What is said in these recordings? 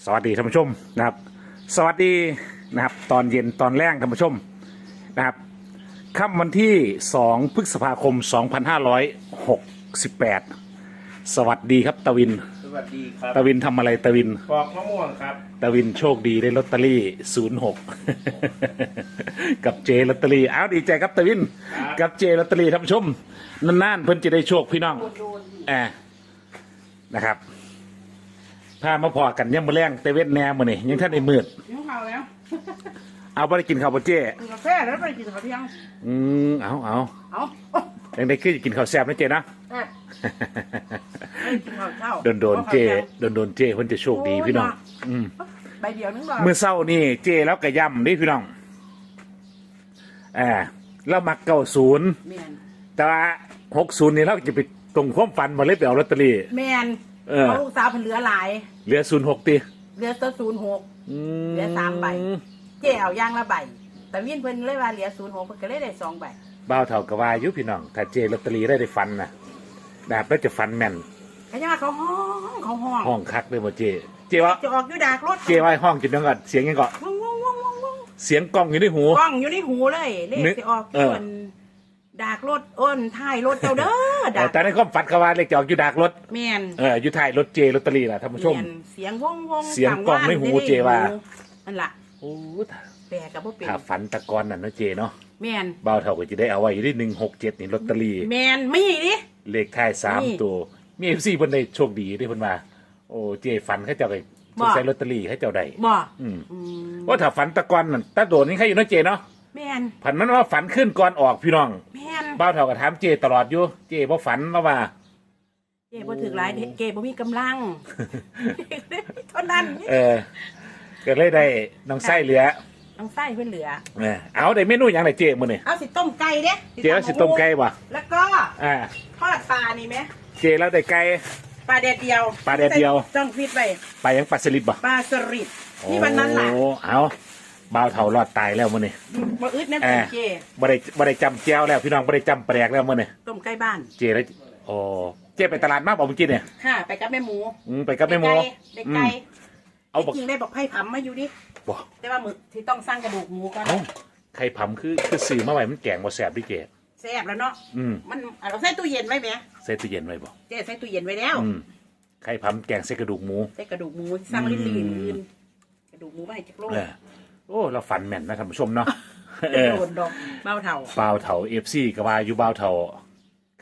สวัสดีท่านผู้ชมนะครับ สวัสดีนะครับตอนเย็นตอนแรกท่านผู้ชมนะครับค่ำวันที่ 2 พฤษภาคม 2568 สวัสดีครับตะวิน สวัสดีครับ ตะวินทำอะไรตะวิน ปอกมะม่วงครับ ตะวินโชคดีได้ลอตเตอรี่ 06 กับเจลอตเตอรี่ อ้าวดีใจครับตะวิน กับเจลอตเตอรี่ท่านผู้ชมนานๆเพิ่นจะได้โชคพี่น้องแอบนะครับ พามาพอกันยังมาแรงแต่เวทแนมมาเนี่ยยังท่านในมืดกินข้าวแล้วเอาไปกินข้าวปะเจ้กินกาแฟแล้วไปกินข้าวเที่ยงอืมเอาเอาเอาโอ๊ะยังได้ขึ้นกินข้าวแซ่บนะเจนะแซ่บไม่กินข้าวเช้าโดนโดนๆเจโดนโดนๆเจเพิ่นจะโชคดีพี่น้อง อืมใบเดียวนึงบ่เมื่อเศร้านี่เจแล้วก็ย่ำนี่พี่น้องอ่าเรามักเก้าศูนย์แมนแต่ว่าหกศูนย์นี่เราจะไปตรงความฝันมาเลยไปเอาลอตเตอรี่แมน เออเขาลูกสาวเพิ่นเหลือหลาย เหลือศูนย์หกตีเหลือตัวศูนย์หก เหลือสามใบ เจ๊เอาย่างละใบแต่วินเพิ่นเลยว่าเหลือศูนย์หกเพิ่นก็เลยได้สองใบบ้าวเท่ากับว่าอยุพี่น้อง ถ้าเจลอตเตอรี่ได้ได้ฟันนะดาบแล้วจะฟันแม่นก็ยังว่าเขาห้องเขาห้องห้องคักเลยบ่เจ เจว่าจะออกอยู่ดากรถเจว่าห้องจุดนึงก่อนเสียงยังก่อนว่องว่องว่องว่องว่องเสียงกล้องอยู่ในหู กล้องอยู่ในหูเลยเลขนึกสิออกเออส่วน ดากรถอ้นท้ายรถเจ้าเด้อดากแต่ในความฝันเขาว่าเลขจะออกอยู่ดากรถแมนเอออยู่ท้ายรถเจลอตเตอรี่ล่ะท่านผู้ชมเปลี่ยนเสียงว่องว่องเสียงกล้องในหูเจว่า นั่นล่ะโอ้แปลกับว่าเป็นถ้าฝันตะกอนนั่นนะเจเนาะแมนบ้าวเท่าก็จะได้เอาไว้อยู่ที่หนึ่งหกเจ็ดนี่ลอตเตอรี่ แมนไม่ดิ เลขท้ายสามนี่ตัว มีเอฟซีเพิ่นได้โชคดีที่เพิ่นมาโอ้เจฝันเขาเจ้าไปบ่ ใส่ลอตเตอรี่เขาเจ้าได้บ่อืมอืมว่าถ้าฝันตะกอนนั่นตาโดดนี่ใครอยู่เนาะเจเนาะ แมนผันมันว่าฝันขึ้นก่อนออกพี่น้องแมนบ้าวเท่ากับถามเจตลอดอยู่เจบ่ฝันมาว่าเก๋บ่ถือหลายเก๋บ่มีกำลังเท่านั้นเออก็เลยได้น้องไส้เหลือต้องไส้เพิ่นเหลือ เออเอาได้เมนูหยังไงเจมื้อนี่เอาสิต้มไก่เด้เจแล้วสิต้มไก่บ่แล้วก็อ่าทอดปลานี่ไหมเจแล้วได้ไก่ ปลาแดดเดียวปลาแดดเดียว ต้องฟิตไว้ไปยังปลาสลิดบ่ปลาสลิดนี่วันนั้นล่ะโอ้เอา บ้าวเท่ารอดตายแล้วมื้อนี้บ่อึดนะเออเก๋บ่ได้บ่ได้จำแจ้วแล้วพี่น้องบ่ได้จำแปลกแล้วมื้อนี้ต้มไก่บ้าน เจแล้วโอ้เจไปตลาดมาบ่เมื่อกี้เนี่ยค่ะ ไปกับแม่หมูอืมไปกับแม่หมูได้อืไก่มเอาบอกจริงๆได้บอกไผ่ผำมาอยู่ดิบ่แต่ว่าหมึกที่ต้องสร้างกระดูกหมูก่อนเอ้าไข่ผำคือคือซื้อมาไว้มันแกงบ่แซ่บดิเจแซ่บแล้วเนาะอืมมันอะเราใส่ตู้เย็นไว้ไหมใส่ตู้เย็นไว้บ่เจ๊ใส่ตู้เย็นไว้แล้วอืมไข่ผำแกงใส่กระดูกหมูใส่กระดูกหมูสร้างลิ้นลีนกระดูกหมูไว้จักโลเออ โอ้ เราฝันแม่นนะท่านผู้ชมเนาะเออโดนดอกเบ้าเท่าบ่าวเฒ่า FC ก็ว่าอยู่บ่าวเฒ่า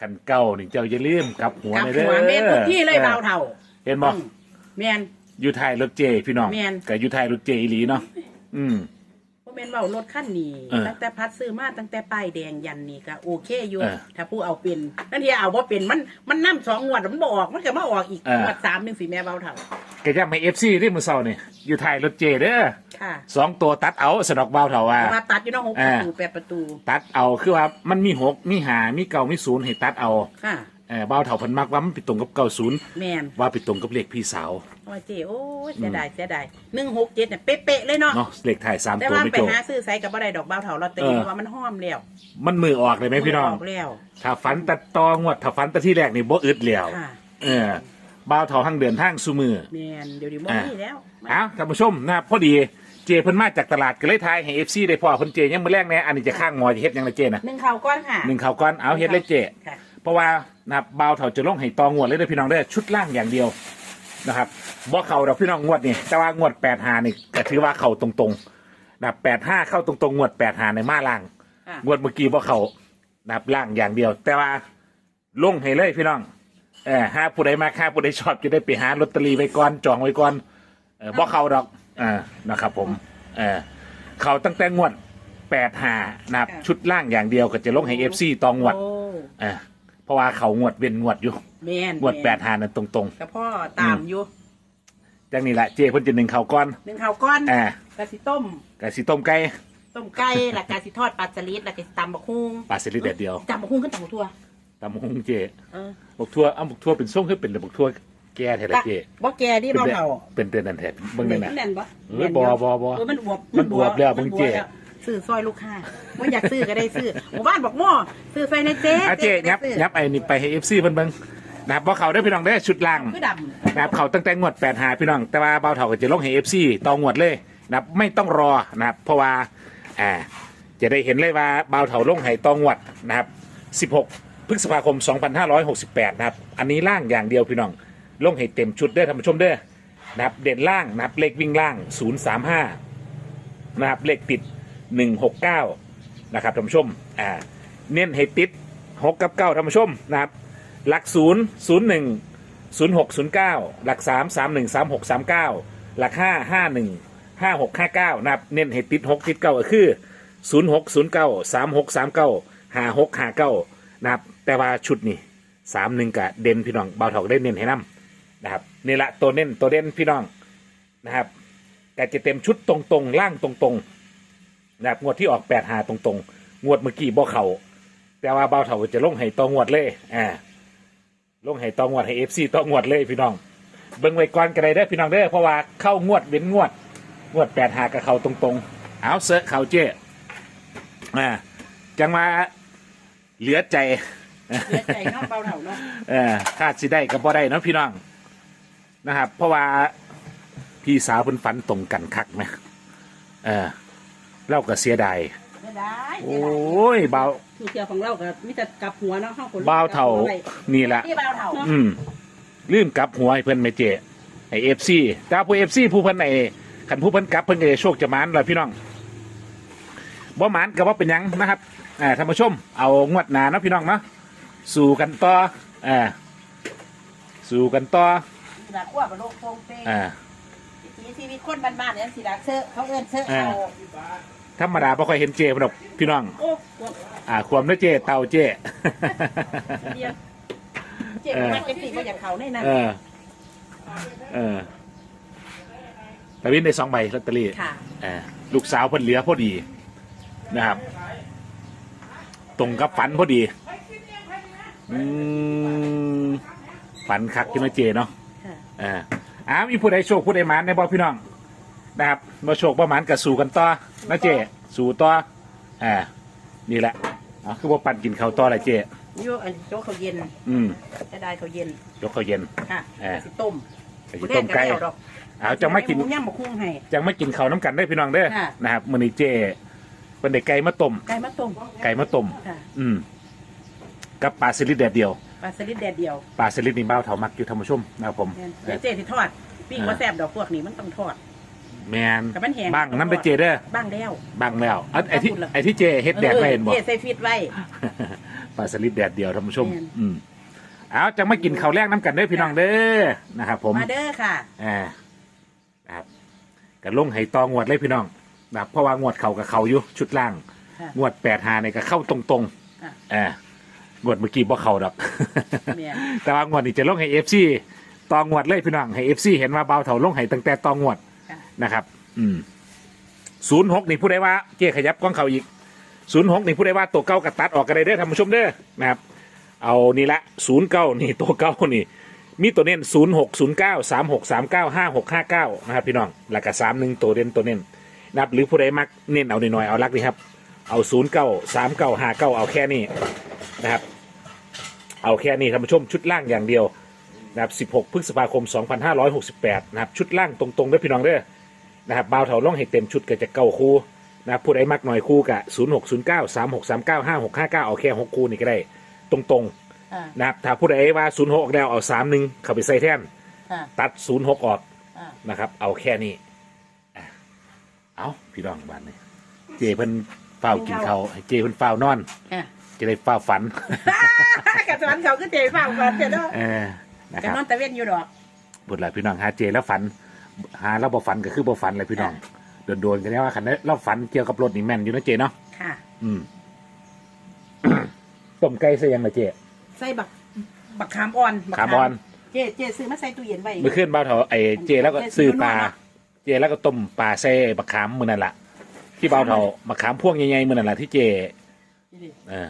คันเก้านี่เจ้าอย่าลืมกลับหัวกับหน่อยเด้หัอวเมนทุกที่เลยเบ้าเท่าเห็นบ่อืมแมน อยู่ท้ายรถเจ พี่น้องแม่น ก็อยู่ท้ายรถเจอีหลีเนาะอืมพวกแมนเบ้ารถขั้นนี้เออตั้งแต่พัดซื้อมาตั้งแต่ป้ายแดงยันนี่ก็โอเคอยู่เออถ้าผู้เอาเป็นนั่นที่เอาว่าเป็นมันมันนั่สองงวดมันบออกมันก็มาออกอีกเออ งวดสามหนึ่งสี่แม่เบ้าเท่าก็ย้ำให้ FC ได้มื้อเช้านี่อยู่ท้ายรถเจเด้อค่ะสองตัวตัดเอาสนอกบ่าวเฒ่าว่า มาตัดอยู่เนอกหกประตูแปดประตูตัดเอาคือว่ามันมีหกมีหามีเก้ามีศูนย์ให้ตัดเอา ค่ะ เออบ่าวเฒ่าเพันมักว่ามันไปตรงกับเก้าศูนย์แมนว่าไปตรงกับเลขพี่สาวโอ้ยเจ๊โอ้ยเสียดายเสียดายหนึ่งหกเจ็ดเนี่ยเป๊ะๆเลยเนาะเนาะเลขถ่ายสามแต่ตัวว่าไม่ไปจบ หาซื้อไซกับบ่ได้ดอกเบ้าเถาลอตเตอรี่เออ เพราะว่ามันห้อมแล้วมันมือออกเลยไหมพี่น้อง กแล้ว ถ้าฝันตัดตองวดถ้าฝันตัดที่แรกนี่บ่อึดแล้วค่ะ เออบ่าวเฒ่าทั้งเดือนทั้งสุมือ แมนเดี๋ยวนี้บ่อ่ามีแล้วเอ้าท่านผู้ชมนะครับพอดีเจเพิ่นมาจากตลาดก็เลยทายให้ FC ได้พอเพิ่นเจยังมื้อแรกแน่อันนี้จะข้างงอจะเฮ็ดหยังล่ะเจนะหนึ่งข่าวก้อนค่ะหนึ่งข่าวก่อนเอาเฮ็ดเลยเจ ค่ะ เพราะว่านะครับบ่าวเฒ่าจะลงให้ตองวดเลยเด้อพี่น้องเด้อชุดล่างอย่างเดียวนะครับบ่เข้าดอกพี่น้องงวดนี่แต่ว่างวด8 5นี่ก็ถือว่าเข้าตรงๆนะครับ8 5เข้าตรงๆงวด8 5ในมาล่างค่ะงวดเมื่อกี้บ่เข้านะครับล่างอย่างเดียว แต่ว่าลงให้เลยพี่น้องเออหาผู้ใดมาค่าผู้ใดชอบจะได้ไปหาลอตเตอรี่ไว้ก่อนจองไว้ก่อนเออบ่เข้าดอกอ่านะครับผมเออเข้าตั้งแต่งวด8 5นะครับชุดล่างอย่างเดียวก็จะลงให้ FC ตองงวดโอ้ เออเพ ราะว่าเขางวดเว้นงวดอยู่แมนงวดม่นแปดหานั่นตรงกับพ่อตามอยู่ๆจังนี่แหละเจเพิ่นจะหนึ่งเขาวก้อนหนึ่งข่าวก้อนอ่ากะสิต้มกะสิต้มไก่ต้มไก่แล้วกะสิทอดปลาสลิดแล้วกะสิตำบักฮุงปลาสลิดแดดเดียวตำบักฮุงขึ้นตำบักทั่วตำบักหุ่งเจเออบักทั่วเอาบักทั่วเป็นส่งคือเป็นบักทั่วแก่แท้ละเจบ่แกที่เป็นเบ้าเดือนเถาเป็นเดือนนั่นแท้เบิ่งนั่นน่ะแน่นบ่เอ้ยบ่บ่บ่เออมันบวบมันบวบแล้วเบิ่งเจ๊มันบวบแล้ว ซื้อซอยลูกค้าว่าอยากซื้อก็ได้ซื้อหมู่บ้านบอกหม้อซื้อไฟในเจ๊อะเจยับซื้อยับไอ้นี่ไปให้ FC เพิ่นเบิ่งนะครับบ่เขาได้อพี่น้องได้อชุดล่าง คือดำนะครับเขาตั้งแต่งวดแปดหาพี่น้อง แต่ว่าเบาเถาก็จะลงให้เอฟซีต่องวดเลยนะครับไม่ต้องรอนะครับเพราะว่าอ่าจะได้เห็นเลยว่าเบาเถาลงให้ต่องวดนะครับ 16 พฤษภาคม 2568 นะครับ อันนี้ล่างอย่างเดียวพี่น้องลงให้เต็มชุดเด้อท่านผู้ชมเด้อนะครับเด่นล่างนะครับเลขวิ่งล่าง 035 นะครับเลขติด หนึ่งหกเก้านะครับท่านผู้ชมอ่าเน้นให้ติดหกกับเก้าท่านผู้ชมนะครับหลักศูนย์ศูนย์หนึ่งศูนย์หกศูนย์เก้าหลักสามสามหนึ่งสามหกสามเก้าหลักห้าห้าหนึ่งห้าหกห้าเก้านะครับเน้นให้ติดหกติดเก้าก็คือศูนย์หกศูนย์เก้าสามหกสามเก้าห้าหกห้าเก้านะครับแต่ว่าชุดนี้สามหนึ่งกะเด่นพี่น้องเบาถอกได้เน้นให้น้ำนะครับนี่ละตัวเน้นตัวเด่นพี่น้องนะครับแต่จะเต็มชุดตรงๆล่างตรงๆ นะครับงวดที่ออก8หาตรงๆ งวดเมื่อกี้บ่เขาแต่ว่าเบาเถาจะลงให้ตัวงวดเลยอ่าลงให้ตองวดให้เอฟซีตองวดเลยพี่น้อง เบิ่งไว้ก่อนกันเลยได้อพี่น้องเด้อเพราะว่าเข้างวดเว้นงวด งวดแปดหากับเขาตรงๆ เอาเสอะเขาเจ้อ่าจังมาเหลือใจเสียใจเนาะเบาเท่าเนาะเออคาดสิได้กับบ่ได้เนาะพี่น้องนะครับ เพราะว่าพี่สาวเพิ่นฝันตรงกันคักไหมเออ เล่าก็เสียดายไม่ได้โอ้ยเบาคือเกี่ยวของเรากับมิแต่กลับหัวเนาะห้าคนเบาเท่านี่แหละที่เบาเท่าอืมลืมกลับหัวให้เพิ่นไม่เจไอเอฟซีแต่ผู้เอฟซีผู้เพิ่นไอขันผู้เพิ่นกลับเพิ่นก็จะโชคจะหมานเลยพี่น้องบ่หมานก็บ่เป็นหยังนะครับอ่าท่านผู้ชม เอางวดหนาเนาะพี่น้องเนาะสู่กันต่ออ่าสู่กันต่อสิดาขั้วบโลกโปงเป้งอ่าวิถี ชีวิตคนบ้านๆเนี่ยสิดาเซอเขาเอิ้นเซอเอาธรรมดาบ่ค่อยเห็นเจเพิ่นดอกพี่น้อง โอ้ปวดอ่า ความเด้อเจเต่าเจ เดียวเจ็บมันเป็นสีมาจากเขาในนั้นเออ เออตะวินได้สองใบลอตเตอรี่ค่ะ เอ่อลูกสาวเพิ่นเหลือพอดีนะครับ ตรงกับฝันพอดี อืมฝันคักที่มาเจเนาะค่ะ เอ่า อ้าวมีผู้ใดโชคผู้ใดหมานในบ่พี่น้องนะครับมาโชคบ่หมานกับสู่กันต่อนะเจสู่ต่ออ่านี่แหละอะคือว่าปั่นกินข้าวต่อละเจโยอันโจ๊กเขาเย็นอืมจะได้เขาเย็นยกข้าวเย็น ค่ะเออสิต้มไปกินต้มไก่บ่ด้ดอกเอาจะไม่กิน หมูย่ำบักคุ้งให้จังไม่กินข้าวน้ำกันได้อพี่น้องเด้อค่ะ นะครับมื้อนี้เจเป็นได้ไก่มาต้มไก่มะต้มไก่มาต้ม ค่ะ อืมกับปลาสลิดแดดเดียว ปลาสลิดแดดเดียวปลาสลิดนี่เบ้าเถามักอยู่ท่านผู้ชมนะครับผม เดี๋ยวเจสิทอด ปิ้งว่าแซ่บดอกพวกนี้มันต้องทอด แมนกับมันแห้งบ้างน้ำได้เจเด้อบ้างแล้วบ้างแล้วเอาไอ้ที่พูดเลยไอ้ที่เจเฮ็ดแดดไว้เห็นบ่เจใส่ฟิตไว้ปลาสลิดแดดเดียวท่านผู้ชมแม่นอืมเอาจังไม่กินข้าวแรกน้ำกันเด้อพี่น้องเด้อนะครับผมมาเด้อค่ะอ่านะครับกับลงไหตองวดเลยพี่น้องนะครับเพราะว่างวดเขากับเขาอยู่ชุดล่างค่ะงวดแปดหาเนี่ยก็เข้าตรงอะๆอ่า งวดเมื่อกี้บ่เข้าดอก แม่น แต่ว่างวดนี้จะลงให้เอฟซีตองวดเลยพี่น้องให้เอฟซีเห็นว่าเบาเถาลงให้ตั้งแต่ตองวดค่ะ นะครับ อืมศูนย์หกนี่ผู้ใดว่าเจ๊ขยับกล้องเขาอีกศูนย์หกนี่ผู้ใดว่าตัวเก้ากระตัดออกกันได้เด้อท่านผู้ชมเด้อนะครับ เอานี่ละศูนย์เก้านี่ตัวเก้านี่ มีตัวเน้นศูนย์หกศูนย์เก้าสามหกสามเก้าห้าหกห้าเก้านะครับพี่น้องแล้วก็สามหนึ่งตัวเด่นตัวเน้นนะครับหรือผู้ใดมักเน้นเอาหน่อยๆเอาลักดีครับ เอาศูนย์เก้าสามเก้าห้าเก้าเอาแค่นี้ นะครับ เอาแค่นี้ท่านผู้ชมชุดล่างอย่างเดียวนะครับ16 พฤษภาคม 2568 นะครับ ชุดล่างตรงๆด้วยพี่น้องเด้อนะครับบ่าวเถาล่องให้เต็มชุดก็จะเก้าคู่นะครับผู้ใดมักหน่อยคู่กะ0609 3639 5659 เอาแค่6คู่นี่ก็ได้ ตรงอ่าๆนะครับถ้าผู้ใดว่า 06ออกแล้วเอา31เข้าไปใส่แทนอ่าตัด 06 ออกอ่านะครับ เอาแค่นี้อะเอาพี่น้องบ้านนี้เจเพิ่นเฝ้ากินเขาวให้เจเพิ่นเฝ้านอนอะ จะได้เฝ้าฝัน กับสวรรค์เขาก็เจ๋ฟังก่อนเจ้าเนาะเออนะคจะรับนอนตะเวนอยู่ดอกบุญหลายพี่น้องหาเจแล้วฝัน หาแล้วบ่ฝันก็คือบ่ฝันเลยพี่น้องโดนๆกันแล้วว่าคันนี้เราฝันเกี่ยวกับรถนี่แม่นอยู่นะเจเนาะค่ะ อืม ต้มไก่ใส่ยังไงเจใส่บักบักขามอ่อนบักขามอ่อนเจเจซื้อมาใส่ตู้เย็นไว้ เมื่อคืนบ้าวเถาไอ้เจแล้วก็ซื้อปลาเจแล้วก็ต้มปลาใส่บักขามมื้อนั่นล่ะที่บ้าวเถาบักขามพวงใหญ่ๆมื้อนั่นล่ะที่เจ เออ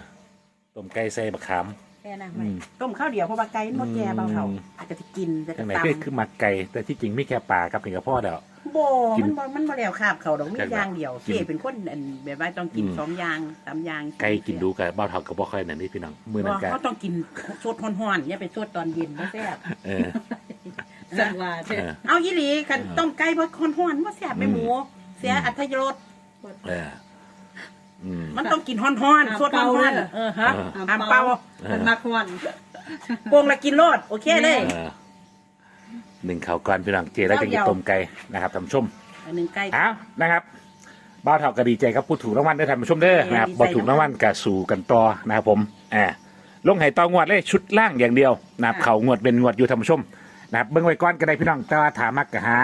ต้มไก่ใส่บักขาม แค่นั้นอืไว้มต้มข้าวเดียวเพราะว่าไก่มันบ่แก่เบาเท่าอืมอาจจะกินจะจังไหนตำก็คือมักไก่ แต่ที่จริงมีแค่ปลากับนี่ก็พอแล้ว โบกินมันบ่มันบ่แล้วคาบเขาดอกมีจักอย่างเดียวกินเจ๊เป็นคนอันแบบว่าต้องกินอืม สองอย่างสามอย่างไก่กินดูกับเบ้าเท่ากับบ่ค่อยนั่นนี่พี่น้องมื้อนั้นบ่ก็เขาต้องกินสดฮ้อนๆอย่าไปสดตอนเย็นบ่แซ่บ เออ สั่งว่าเอเช่ อ เอาอีหลีคันต้มไก่บ่ฮ้อนๆบ่แซ่บแม่หมู เสียอัตรสเอออื มมันต้องกินฮ้อนๆสดฮ้อนๆเออฮะเออห้ามเป่าเออมันมักฮ้อนโปงละกินโลดโอเคเลยเออหนึ่งข่าวก่อนพี่น้องเจแล้วจะกินต้มไก่นะครับท่านผู้ชมอันหนึงไก่เอานะครับบ้าวเท่าก็ดีใจครับผู้ถูกรางวัลได้ท่านผู้ชมเด้อนะครับดีใจบ่ถูกรางวัลก็สู่กันต่อนะครับผมอ่าลงไห้ต่องวดเลยชุดล่างอย่างเดียวนะครับเขางวดเป็นงวดอยู่ท่านผู้ชมนะครับเบิ่งไว้ก่อนก็ได้พี่น้องแต่ว่าถามักก็หา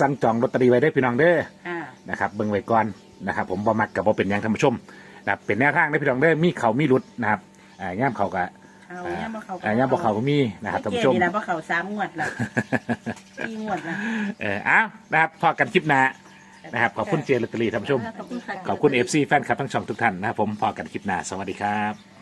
สั่งจองลอตเตอรี่ไว้ได้อพี่น้องเด้ออ่านะครับเบิ่งไว้ก่อน นะครับผมบ่มักกับบ่เป็นหยังท่านผู้ชมนะครับเป็นแนวทางได้อพี่น้องเด้อมีเขามีหลุดนะครับอ่าย่ามเขาก็เอาย่ามบ่เขาอ่าย่ามบ่เขาก็มีนะครับท่านเจ๊ผู้ชมนี่ล่ะบ่เขาสามงวดละสี่งวดละเออเอานะครับพอกันคลิปหน้านะครับขอบคุณเจลอตเตอรี่ท่านผู้ชม ขอบคุณค่ะ ขอบคุณ FC แฟนคลับทั้งช่องทุกท่านนะครับผมพอกันคลิปหน้าสวัสดีครับ